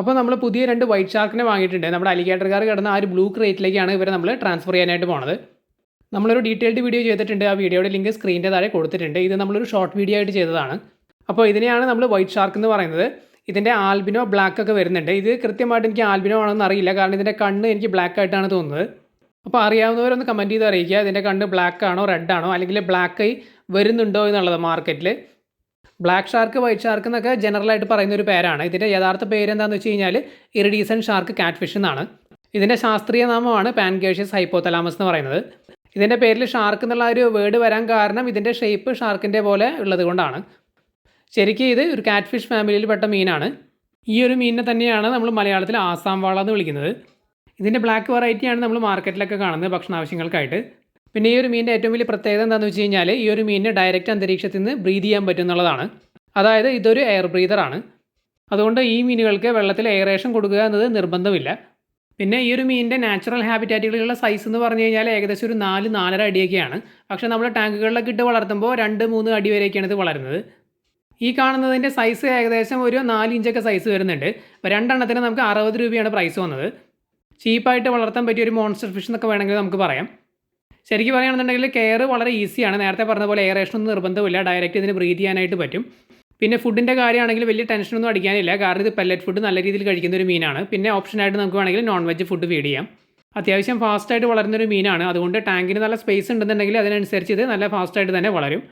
അപ്പോൾ നമ്മൾ പുതിയ രണ്ട് വൈറ്റ് ഷാർക്കിനെ വാങ്ങിയിട്ടുണ്ട്. നമ്മുടെ അലിഗേറ്റർകാർ കിടന്ന ആ ഒരു ബ്ലൂ ക്രേറ്റിലേക്കാണ് ഇവരെ നമ്മൾ ട്രാൻസ്ഫർ ചെയ്യാനായിട്ട് പോണത്. നമ്മളൊരു ഡീറ്റെയിൽഡ് വീഡിയോ ചെയ്തിട്ടുണ്ട്. ആ വീഡിയോയുടെ ലിങ്ക് സ്ക്രീനിന്റെ താഴെ കൊടുത്തിട്ടുണ്ട്. ഇത് നമ്മളൊരു ഷോർട്ട് വീഡിയോ ആയിട്ട് ചെയ്തതാണ്. അപ്പോൾ ഇതിനെയാണ് നമ്മൾ വൈറ്റ് ഷാർക്ക് എന്ന് പറയുന്നത്. ഇതിന്റെ ആൽബിനോ ബ്ലാക്ക് ഒക്കെ വരുന്നുണ്ട്. ഇത് കൃത്യമായിട്ട് എനിക്ക് ആൽബിനോ ആണെന്ന് അറിയില്ല. കാരണം ഇതിന്റെ കണ്ണ് എനിക്ക് ബ്ലാക്ക് ആയിട്ടാണ് തോന്നുന്നത്. അപ്പോൾ അറിയാവുന്നവരൊന്ന് കമന്റ് ചെയ്ത് അറിയിക്കുക. ഇതിന്റെ കണ്ണ് ബ്ലാക്ക് ആണോ റെഡ് ആണോ അല്ലെങ്കിൽ ബ്ലാക്ക് ആയി വരുന്നുണ്ടോ എന്നുള്ളത് മാർക്കറ്റിൽ ബ്ലാക്ക് ഷാർക്ക് വൈറ്റ് ഷാർക്ക് എന്നൊക്കെ ജനറലായിട്ട് പറയുന്ന ഒരു പേരാണ്. ഇതിന്റെ യഥാർത്ഥ പേര് എന്താണെന്ന് വെച്ച് കഴിഞ്ഞാൽ ഇറിഡീസൺ ഷാർക്ക് കാറ്റ് ഫിഷ് എന്നാണ്. ഇതിന്റെ ശാസ്ത്രീയ നാമമാണ് പാൻകേഷ്യസ് ഹൈപ്പോതലാമസ് എന്ന് പറയുന്നത്. ഇതിന്റെ പേരിൽ ഷാർക്ക് എന്നുള്ള ഒരു വേർഡ് വരാൻ കാരണം ഇതിന്റെ ഷേപ്പ് ഷാർക്കിന്റെ പോലെ ഉള്ളത് കൊണ്ടാണ്. ശരിക്കും ഇത് ഒരു കാറ്റ് ഫിഷ് ഫാമിലിയിൽ പെട്ട മീനാണ്. ഈ ഒരു മീനിനെ തന്നെയാണ് നമ്മൾ മലയാളത്തിൽ ആസാം വാള എന്ന് വിളിക്കുന്നത്. ഇതിന്റെ ബ്ലാക്ക് വെറൈറ്റിയാണ് നമ്മൾ മാർക്കറ്റിലൊക്കെ കാണുന്നത് ഭക്ഷണാവശ്യങ്ങൾക്കായിട്ട്. പിന്നെ ഈ ഒരു മീനിന്റെ ഏറ്റവും വലിയ പ്രത്യേകത എന്താണെന്ന് വെച്ച് കഴിഞ്ഞാൽ ഈ ഒരു മീനിന് ഡയറക്റ്റ് അന്തരീക്ഷത്തിൽ നിന്ന് ബ്രീത് ചെയ്യാൻ പറ്റുന്നുള്ളതാണ്. അതായത് ഇതൊരു എയർ ബ്രീതറാണ് അതുകൊണ്ട് ഈ മീനുകൾക്ക് വെള്ളത്തിൽ എയറേഷൻ കൊടുക്കുക എന്നത് നിർബന്ധമില്ല. പിന്നെ ഈ ഒരു മീനിന്റെ നാച്ചുറൽ ഹാബിറ്റാറ്റുകളുള്ള സൈസ് എന്ന് പറഞ്ഞു കഴിഞ്ഞാൽ ഏകദേശം ഒരു നാല് നാലര അടിയൊക്കെയാണ്. പക്ഷേ നമ്മൾ ടാങ്കുകളിലൊക്കെ ഇട്ട് വളർത്തുമ്പോൾ രണ്ട് മൂന്ന് അടി വരെയൊക്കെയാണ് ഇത് വളരുന്നത്. ഈ കാണുന്നതിന്റെ സൈസ് ഏകദേശം ഒരു നാല് ഇഞ്ചൊക്കെ സൈസ് വരുന്നുണ്ട്. അപ്പോൾ രണ്ടെണ്ണത്തിന് നമുക്ക് അറുപത് രൂപയാണ് പ്രൈസ് വന്നത്. ചീപ്പായിട്ട് വളർത്താൻ പറ്റിയ ഒരു മോൺസ്റ്റർ ഫിഷ് എന്നൊക്കെ വേണമെങ്കിൽ നമുക്ക് പറയാം. ശരിക്കും പറയുകയാണെന്നുണ്ടെങ്കിൽ കെയർ വളരെ ഈസിയാണ്. നേരത്തെ പറഞ്ഞ പോലെ എയറേഷൻ ഒന്നും നിർബന്ധമില്ല ഡയറക്റ്റ് ഇതിന് ബ്രീത്ത് ചെയ്യാനായിട്ട് പറ്റും. പിന്നെ ഫുഡിന്റെ കാര്യമാണെങ്കിൽ വലിയ ടെൻഷനൊന്നും അടിക്കാനില്ല. കാരണം ഇത് പെല്ലറ്റ് ഫുഡ് നല്ല രീതിയിൽ കഴിക്കുന്ന ഒരു മീനാണ്. പിന്നെ ഓപ്ഷനായിട്ട് നമുക്ക് വേണമെങ്കിൽ നോൺ വെജ് ഫുഡ് ഫീഡ് ചെയ്യാം. അത്യാവശ്യം ഫാസ്റ്റായിട്ട് വളരുന്നൊരു മീനാണ്. അതുകൊണ്ട് ടാങ്കിന് നല്ല സ്പേസ് ഉണ്ടെന്നുണ്ടെങ്കിൽ അതിനനുസരിച്ച് ഇത് നല്ല ഫാസ്റ്റായിട്ട് തന്നെ വളരും.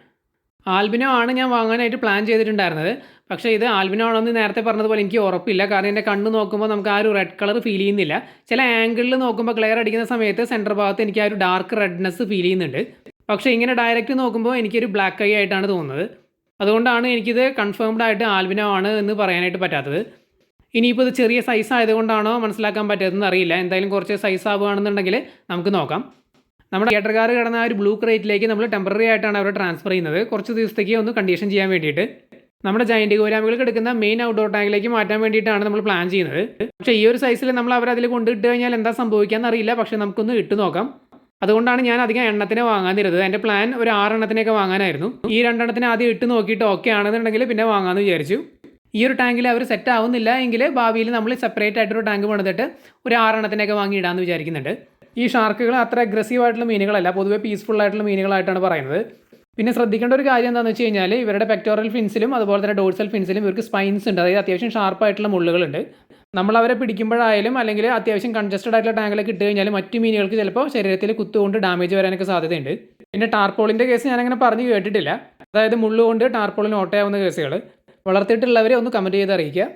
ആൽബിനോ ആണ് ഞാൻ വാങ്ങാനായിട്ട് പ്ലാൻ ചെയ്തിട്ടുണ്ടായിരുന്നത്. പക്ഷേ ഇത് ആൽബിനോ ആണോ എന്ന് നേരത്തെ പറഞ്ഞതുപോലെ എനിക്ക് ഉറപ്പില്ല. കാരണം എന്റെ കണ്ണ് നോക്കുമ്പോൾ നമുക്ക് ആ ഒരു റെഡ് കളർ ഫീൽ ചെയ്യുന്നില്ല. ചില ആംഗിളിൽ നോക്കുമ്പോൾ ക്ലിയർ അടിക്കുന്ന സമയത്ത് സെന്റർ ഭാഗത്ത് എനിക്ക് ആ ഒരു ഡാർക്ക് റെഡ്നെസ് ഫീൽ ചെയ്യുന്നുണ്ട്. പക്ഷേ ഇങ്ങനെ ഡയറക്റ്റ് നോക്കുമ്പോൾ എനിക്കൊരു ബ്ലാക്ക് ഐ ആയിട്ടാണ് തോന്നുന്നത്. അതുകൊണ്ടാണ് എനിക്കിത് കൺഫേംഡ് ആയിട്ട് ആൽബിനോ ആണ് എന്ന് പറയാനായിട്ട് പറ്റാത്തത്. ഇനിയിപ്പോൾ ഇത് ചെറിയ സൈസ് ആയതുകൊണ്ടാണോ മനസ്സിലാക്കാൻ പറ്റാത്തതെന്ന് അറിയില്ല. എന്തായാലും കുറച്ച് സൈസ് ആവുകയാണെന്നുണ്ടെങ്കിൽ നമുക്ക് നോക്കാം. നമ്മുടെ തിയേറ്റർകാർ കിടന്ന ആ ഒരു ബ്ലൂ ക്രേറ്റിലേക്ക് നമ്മൾ ടെമ്പററി ആയിട്ടാണ് അവരെ ട്രാൻസ്ഫർ ചെയ്യുന്നത്. കുറച്ച് ദിവസത്തേക്ക് ഒന്ന് കണ്ടീഷൻ ചെയ്യാൻ വേണ്ടിയിട്ട്. നമ്മുടെ ജയന്റ് ഗോരാമികൾ എടുക്കുന്ന മെയിൻ ഔട്ട്ഡോർ ടാങ്കിലേക്ക് മാറ്റാൻ വേണ്ടിയിട്ടാണ് നമ്മൾ പ്ലാൻ ചെയ്യുന്നത്. പക്ഷേ ഈ ഒരു സൈസിൽ നമ്മൾ അവർ അതിൽ കൊണ്ടിട്ട് കഴിഞ്ഞാൽ എന്താ സംഭവിക്കാമെന്ന് അറിയില്ല. പക്ഷേ നമുക്കൊന്ന് ഇട്ട് നോക്കാം. അതുകൊണ്ടാണ് ഞാൻ അധികം എണ്ണത്തിന് വാങ്ങാതിരുന്നത് എന്റെ പ്ലാൻ ഒരു ആറെണ്ണത്തിനൊക്കെ വാങ്ങാനായിരുന്നു. ഈ രണ്ടെണ്ണത്തിന് ആദ്യം ഇട്ട് നോക്കിയിട്ട് ഓക്കെ ആണെന്നുണ്ടെങ്കിൽ പിന്നെ വാങ്ങാമെന്ന് വിചാരിച്ചു. ഈ ഒരു ടാങ്കിൽ അവർ സെറ്റ് ആവുന്നില്ല എങ്കിൽ ഭാവിയിൽ നമ്മൾ സെപ്പറേറ്റ് ആയിട്ടൊരു ടാങ്ക് പണിതിട്ട് ഒരു ആറെണ്ണത്തിനൊക്കെ വാങ്ങി ഇടാമെന്ന് വിചാരിക്കുന്നുണ്ട്. ഈ ഷാർക്കുകൾ അത്ര അഗ്രസീവ് ആയിട്ടുള്ള മീനുകളല്ല പൊതുവേ പീസ്ഫുൾ ആയിട്ടുള്ള മീനുകളായിട്ടാണ് പറയുന്നത്. പിന്നെ ശ്രദ്ധിക്കേണ്ട ഒരു കാര്യം എന്താണെന്ന് വെച്ച് കഴിഞ്ഞാൽ ഇവരുടെ പെക്ടോറൽ ഫിൻസിലും അതുപോലെ തന്നെ ഡോഴ്സൽ ഫിൻസിലും ഇവർക്ക് സ്പൈൻസ് ഉണ്ട്. അതായത് അത്യാവശ്യം ഷാർപ്പായിട്ടുള്ള മുള്ളുകളുണ്ട്. നമ്മൾ അവരെ പിടിക്കുമ്പോഴായാലും അല്ലെങ്കിൽ അത്യാവശ്യം കൺജസ്റ്റഡ് ആയിട്ടുള്ള ടാങ്കിലൊക്കെ ഇട്ട് കഴിഞ്ഞാൽ മറ്റു മീനുകൾക്ക് ചിലപ്പോൾ ശരീരത്തിൽ കുത്തുകൊണ്ട് ഡാമേജ് വരാനൊക്കെ സാധ്യതയുണ്ട്. പിന്നെ ടാർപോളിന്റെ കേസ് ഞാനങ്ങനെ പറഞ്ഞു കേട്ടിട്ടില്ല. അതായത് മുള്ളുകൊണ്ട് ടാർപോളിന് ഓട്ടയാവുന്ന കേസുകൾ വളർത്തിയിട്ടുള്ളവരെ ഒന്ന് കമന്റ് ചെയ്ത് അറിയിക്കുക.